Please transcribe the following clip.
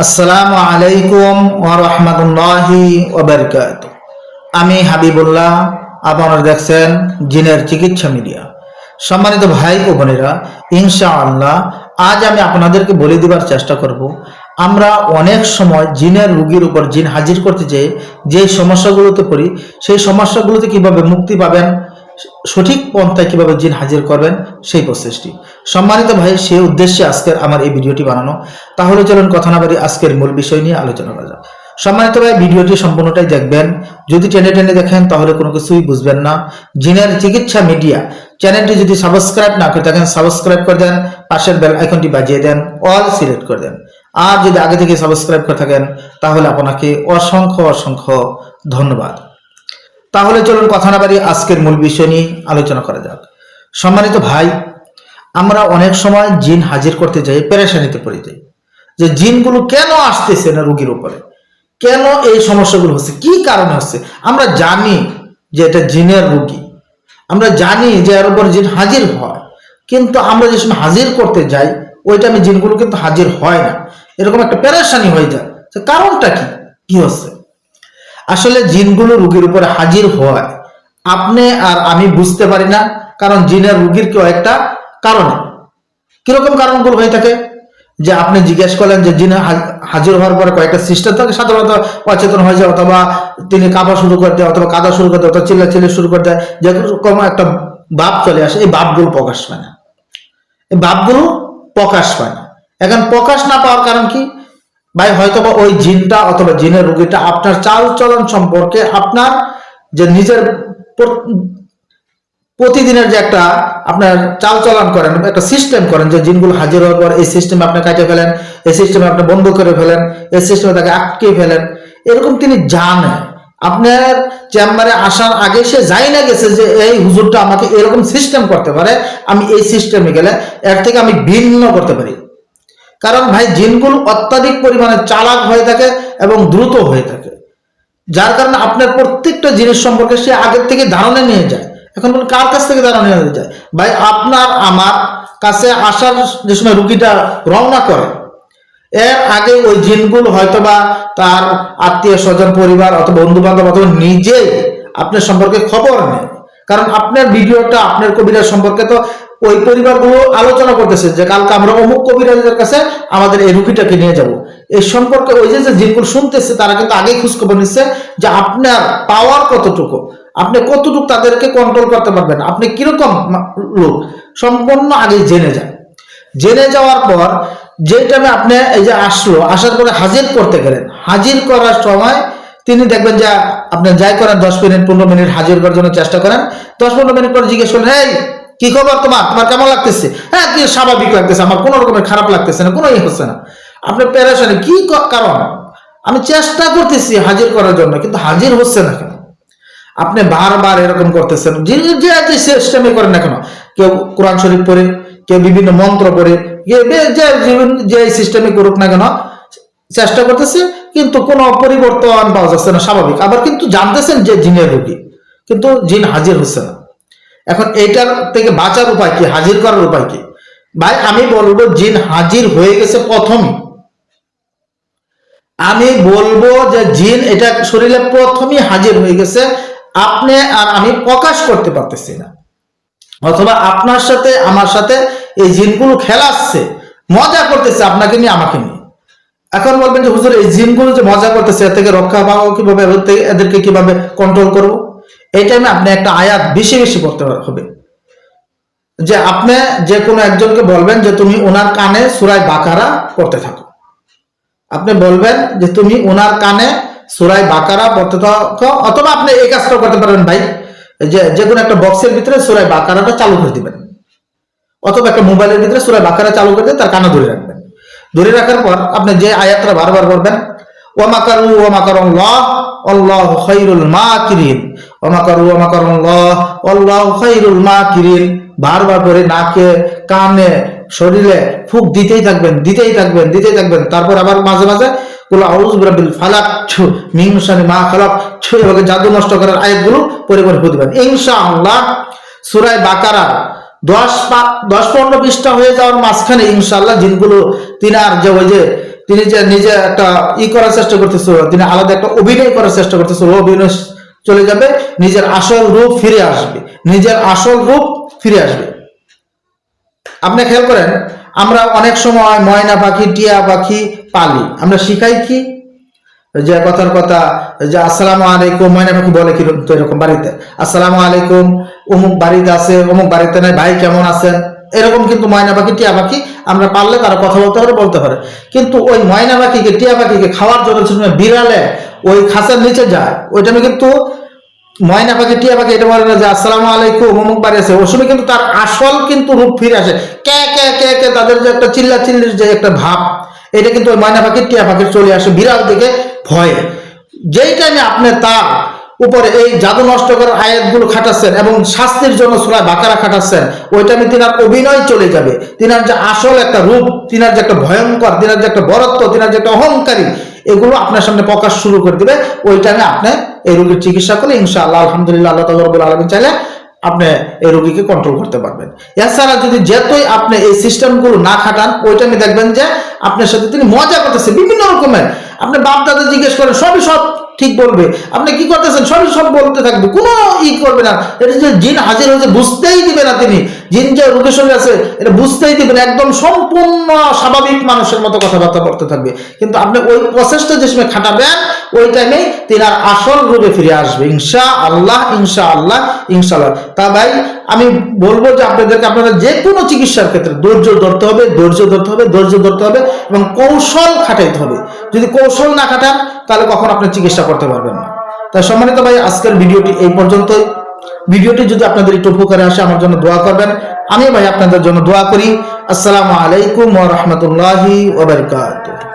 আসসালামু আলাইকুম ওয়া রাহমাতুল্লাহি ওয়া বারাকাতুহু। আমি হাবিবুল্লাহ, আপনারা দেখছেন জিনের চিকিৎসা মিডিয়া। সম্মানিত ভাই ও বোনেরা, ইনশাআল্লাহ আজ আমি আপনাদেরকে বলে দেবার চেষ্টা করব, আমরা অনেক সময় জিনের রোগীর উপর জিন হাজির করতে যেয়ে যে সমস্যাগুলোতে পড়ি, সেই সমস্যাগুলোতে কীভাবে মুক্তি পাবেন সঠিক পন্থায় কীভাবে জিন হাজির করবেন সেই প্রসেসটি। সম্মানিত ভাই, সেই উদ্দেশ্যে আজকের আমার এই ভিডিওটি বানানো। তাহলে চলুন কথা না বাড়ি আজকের মূল বিষয় নিয়ে আলোচনা করা যাক। সম্মানিত ভাই, ভিডিওটি সম্পূর্ণটাই দেখবেন। যদি টেনে টেনে দেখেন, তাহলে কোনো কিছুই বুঝবেন না। জিনের চিকিৎসা মিডিয়া। চ্যানেলটি যদি সাবস্ক্রাইব না করে থাকেন, সাবস্ক্রাইব করে দেন, পাশের বেল আইকনটি বাজিয়ে দেন, অল সিলেক্ট করে দেন। আর যদি আগে থেকে সাবস্ক্রাইব করে থাকেন, তাহলে আপনাকে অসংখ্য অসংখ্য ধন্যবাদ। তাহলে চলুন কথা না বাড়িয়ে আজকের মূল বিষয় নিয়ে আলোচনা করা যাক। সম্মানিত ভাই, আমরা অনেক সময় জিন হাজির করতে যাই, পেরেশানিতে পড়ে যাই। যে জিনগুলো কেন আসতেছে না রুগীর উপরে? কেন এই সমস্যাগুলো হচ্ছে? কি কারণে হচ্ছে? আমরা জানি যে এটা জিনের রুগী। আমরা জানি যে এর উপর জিন হাজির হয়। কিন্তু আমরা যে সময় হাজির করতে যাই ওই টাইমে জিনগুলো কিন্তু হাজির হয় না। এরকম একটা পেরেশানি হয়ে যায়। কারণটা কি? কি হচ্ছে? আসলে জিনগুলো রুগীর উপরে হাজির হয়। আপনি আর আমি বুঝতে পারি না, কারণ জিনের রুগীর কেউ একটা কারণে? কীরকম কারণগুলো হয়ে থাকে? যে আপনি জিজ্ঞেস করলেন যে জিন হাজির হওয়ার পরে কয়েকটা সিস্টেম থাকে, সাধারণত অচেতন হয়ে যায়, অথবা তিনি কাঁপা শুরু করে দেয়, অথবা কাদা শুরু করে দেয়, অথবা চিল্লা চিল্লি শুরু করে দেয় যেরকম একটা ভাব চলে আসে, এই ভাবগুলো প্রকাশ পায় না। এই ভাবগুলো প্রকাশ পায় না। এখন প্রকাশ না পাওয়ার কারণ কি? ভাই হয়তো বা ওই জিনটা অথবা জিনের রোগীটা আপনার চাল চলন সম্পর্কে আপনার যে নিজের প্রতিদিনের যে একটা আপনার চাল চলন করেন, একটা সিস্টেম করেন, যে জিনগুলো হাজির হওয়ার পর এই সিস্টেমে আপনি কাটে ফেলেন, এই সিস্টেমে আপনি বন্ধ করে ফেলেন, এই সিস্টেমে তাকে আটকে ফেলেন, এরকম তিনি জানেন আপনার চেম্বারে আসার আগে সে যাই না গেছে যে এই হুজুরটা আমাকে এরকম সিস্টেম করতে পারে, আমি এই সিস্টেমে গেলে এর থেকে আমি ভিন্ন করতে পারি। কারণ ভাই জিনগুলো অত্যাধিক পরিমাণে চালাক হয়ে থাকে এবং দ্রুত হয়ে থাকে। যার কারণে আপনার প্রত্যেকটা জিনিস সম্পর্কে সে আগের থেকে ধারণা নিয়ে যায়। এখন বলুন, কার কাছ থেকে ধারণা নিয়ে যায়? ভাই, আপনার, আমার কাছে আসার যে সময় রুগীটা রওনা করে, এর আগে ওই জিনগুলো হয়তোবা তার আত্মীয় স্বজন পরিবার অথবা বন্ধু বান্ধব অথবা নিজে আপনার সম্পর্কে খবর নেয়। কারণ আপনার ভিডিওটা, আপনার কবিরাজ সম্পর্কে তো ওই পরিবারগুলো আলোচনা করতেছে যে কালকে আমরা অমুক কবিরাজের কাছে আমাদের এই রুগীটাকে নিয়ে যাব। এই সম্পর্কে ওই যে যে জিনগুলো শুনতেছে, তারা কিন্তু আগেই খোঁজখবর নিচ্ছে যে আপনার পাওয়ার কতটুকু? আপনি কতটুকু তাদেরকে কন্ট্রোল করতে পারবেন? আপনি কীরকম লোক? সম্পূর্ণ আগে জেনে যান। জেনে যাওয়ার পর যে টাইমে আপনি এই যে আসলো, আসার পরে হাজির করতে গেলেন। হাজির করার সময় তিনি দেখবেন যে আপনি যাই করেন, দশ মিনিট, পনেরো মিনিট হাজির করার জন্য চেষ্টা করেন। দশ পনেরো মিনিট পর জিজ্ঞেস করেন এই, কি খবর তোমার? তোমার কেমন লাগতেছে? হ্যাঁ কি স্বাভাবিক লাগতেছে, আমার কোনো রকমের খারাপ লাগতেছে না কোনো ইয়ে হচ্ছে না। আপনি প্যারেশানি কি কারণ? আমি চেষ্টা করতেছি হাজির করার জন্য, কিন্তু হাজির হচ্ছে না কেন? আপনি বারবার এরকম করতেছেন, যে যে সিস্টেমে করেন না কেন? কেউ কোরআন শরীফ পড়ে, কেউ বিভিন্ন মন্ত্র পড়ে যে যে সিস্টেমে করুক না কেন, চেষ্টা করতেছে কিন্তু কোনো পরিবর্তন পাওয়া যাচ্ছে না স্বাভাবিক। আবার কিন্তু জানতেছেন যে জিনের রোগী, কিন্তু জিন হাজির হচ্ছে না। এখন এইটার থেকে বাঁচার উপায় কি, হাজির করার উপায় কি? ভাই, আমি বলব জিন হাজির হয়ে গেছে প্রথমে। আমি বলব যে জিন এটা শরীরে প্রথমই হাজির হয়ে গেছে, আপনি আর আমি প্রকাশ করতে পারতেছি না। অথবা আপনার সাথে, আমার সাথে এই জিনগুলো খেলাচ্ছে, মজা করতেছে আপনাকে নিয়ে, আমাকে নিয়ে। এখন বলবেন যে, হুজুর, এই জিনগুলো যে মজা করতেছে, এর থেকে রক্ষা পাবো কীভাবে এদেরকে কীভাবে কন্ট্রোল করব? এই টাইমে আপনি একটা আয়াত বেশি বেশি পড়তে হবে। যে আপনি যে কোনো একজনকে বলবেন যে, তুমি ওনার কানে সুরায় বাকারা পড়তে থাকো। আপনি বলবেন যে, তুমি ওনার কানে সুরাই বাকারা পড়তে থাকো। অথবা আপনি এই কাজটা করতে পারবেন ভাই, যে যে কোনো একটা বক্সের ভিতরে সুরাই বাকারাটা চালু করে দিবেন। অথবা একটা মোবাইলের ভিতরে সুরাই বাকারা চালু করে দিয়ে তার কানে ধরে রাখবেন। ধরে রাখার পর আপনি যে আয়াতটা বারবার বলবেন ওয়ামাকারু ওয়ামাকারুল্লাহ আল্লাহ খাইরুল মাকিরিন ওয়ামাকারু ওয়ামাকারুল্লাহ আল্লাহ খাইরুল মাকিরিন বারবার করে নাকে কানে শরীরে ফুক দিতেই থাকবেন দিতেই থাকবেন দিতেই থাকবেন তারপর আবার মাঝে মাঝে কুল আউযু বিরাব্বিল ফালাক ছু মিন শারি মা খালাক ছু এভাবে জাদু নষ্ট করার আয়াতগুলো পরিবার করে দিবেন ইনশাআল্লাহ সূরা বাকারা দশ দশ পনেরো পৃষ্ঠা হয়ে যাওয়ার মাঝখানে ইনশাআল্লাহ জিনগুলো আর যে ওই যে, তিনি যে নিজে একটা ই করার চেষ্টা করতেছিল, তিনি আলাদা একটা অভিনয় করার চেষ্টা করতেছিল অভিনয় চলে যাবে, নিজের আসল রূপ ফিরে আসবে, নিজের আসল রূপ ফিরে আসবে। আপনি খেয়াল করেন, আমরা অনেক সময় ময়না পাখি, টিয়া পাখি পালি, আমরা শিখাই কি? যে কথার কথা, যে আসসালামু আলাইকুম, ময়না পাখি বলে কি তো এরকম বাড়িতে? আসসালামু আলাইকুম, অমুক বাড়িতে আছে, অমুক বাড়িতে নাই, ভাই কেমন আছেন? এরকম কিন্তু ময়না পাখি টিয়া পাখি আমরা পারলে তারা কথা বলতে পারে বলতে পারে। কিন্তু ওই ময়না পাখিকে, টিয়া পাখিকে খাওয়ার জন্য বিড়ালে ওই খাঁচার নিচে যায়, ওই টাইমে কিন্তু ময়না পাখি, টিয়া পাখি এটা বলে না যে আসসালামু আলাইকুম, অমুক বাড়ি আছে। ওই সময় কিন্তু তার আসল কিন্তু রূপ ফিরে আসে। কে কে কে কে, তাদের যে একটা চিল্লা চিল্লির যে একটা ভাব, এটা কিন্তু ওই ময়না পাখির, টিয়া পাখির চলে আসে বিড়াল দিকে ভয়ে। যেই টাইমে আপনি তার উপরে এই জাদু নষ্ট করার আয়াতগুলো খাটাচ্ছেন এবং শাস্তির জন্য সুরায় বাকারা খাটাচ্ছেন, ওই টাইমে তিনার অভিনয় চলে যাবে। তিনার যে আসল একটা রূপ, তিনার যে একটা ভয়ঙ্কর, তিনার যে একটা বরত্ব, তিনার যে একটা অহংকারী, এগুলো আপনার সামনে প্রকাশ শুরু করে দিবে। ওই টাইমে আপনি এই রোগীর চিকিৎসা করলে ইনশাআল্লাহ, আলহামদুলিল্লাহ, আল্লাহ তালা রবুল আলমিন চাইলে আপনি এই রোগীকে কন্ট্রোল করতে পারবেন। এছাড়া যদি যেতই আপনি এই সিস্টেমগুলো না খাটান, ওই টাইমে দেখবেন যে আপনার সাথে তিনি মজা করতেছে, বিভিন্ন রকমের। আপনি বাপ দাদা জিজ্ঞেস করেন, সবই সব ঠিক বলবে। আপনি কি করতেছেন? সবই সব বলতে থাকবে। কোনো ই করবে না। এটা যে জিন হাজির হয়েছে, বুঝতেই দিবে না তিনি। জিন যে রোগের সঙ্গে আছে, এটা বুঝতেই দিবে না একদম সম্পূর্ণ স্বাভাবিক মানুষের মতো কথাবার্তা করতে থাকবে। কিন্তু আপনি ওই প্রসেসটা যে সময় খাটাবেন, ওই টাইমে তিনি আর আসল রূপে ফিরে আসবে। ইনশা আল্লাহ ইনশা আল্লাহ ইনশাআল্লাহ। তা ভাই, আমি বলব যে আপনাদেরকে আপনারা যে কোনো চিকিৎসার ক্ষেত্রে ধৈর্য ধরতে হবে, ধৈর্য ধরতে হবে, ধৈর্য ধরতে হবে এবং কৌশল খাটাইতে হবে। যদি কৌশল না খাটান, তাহলে কখন আপনি চিকিৎসা করতে পারবেন না। তাই সম্মানিত ভাই, আজকের ভিডিওটি এই পর্যন্তই। ভিডিওটি যদি আপনাদের একটু উপকারে আসে, আমার জন্য দোয়া করবেন। আমি ভাই আপনাদের জন্য দোয়া করি। আসসালামু আলাইকুম ওয়া রাহমাতুল্লাহি ওয়া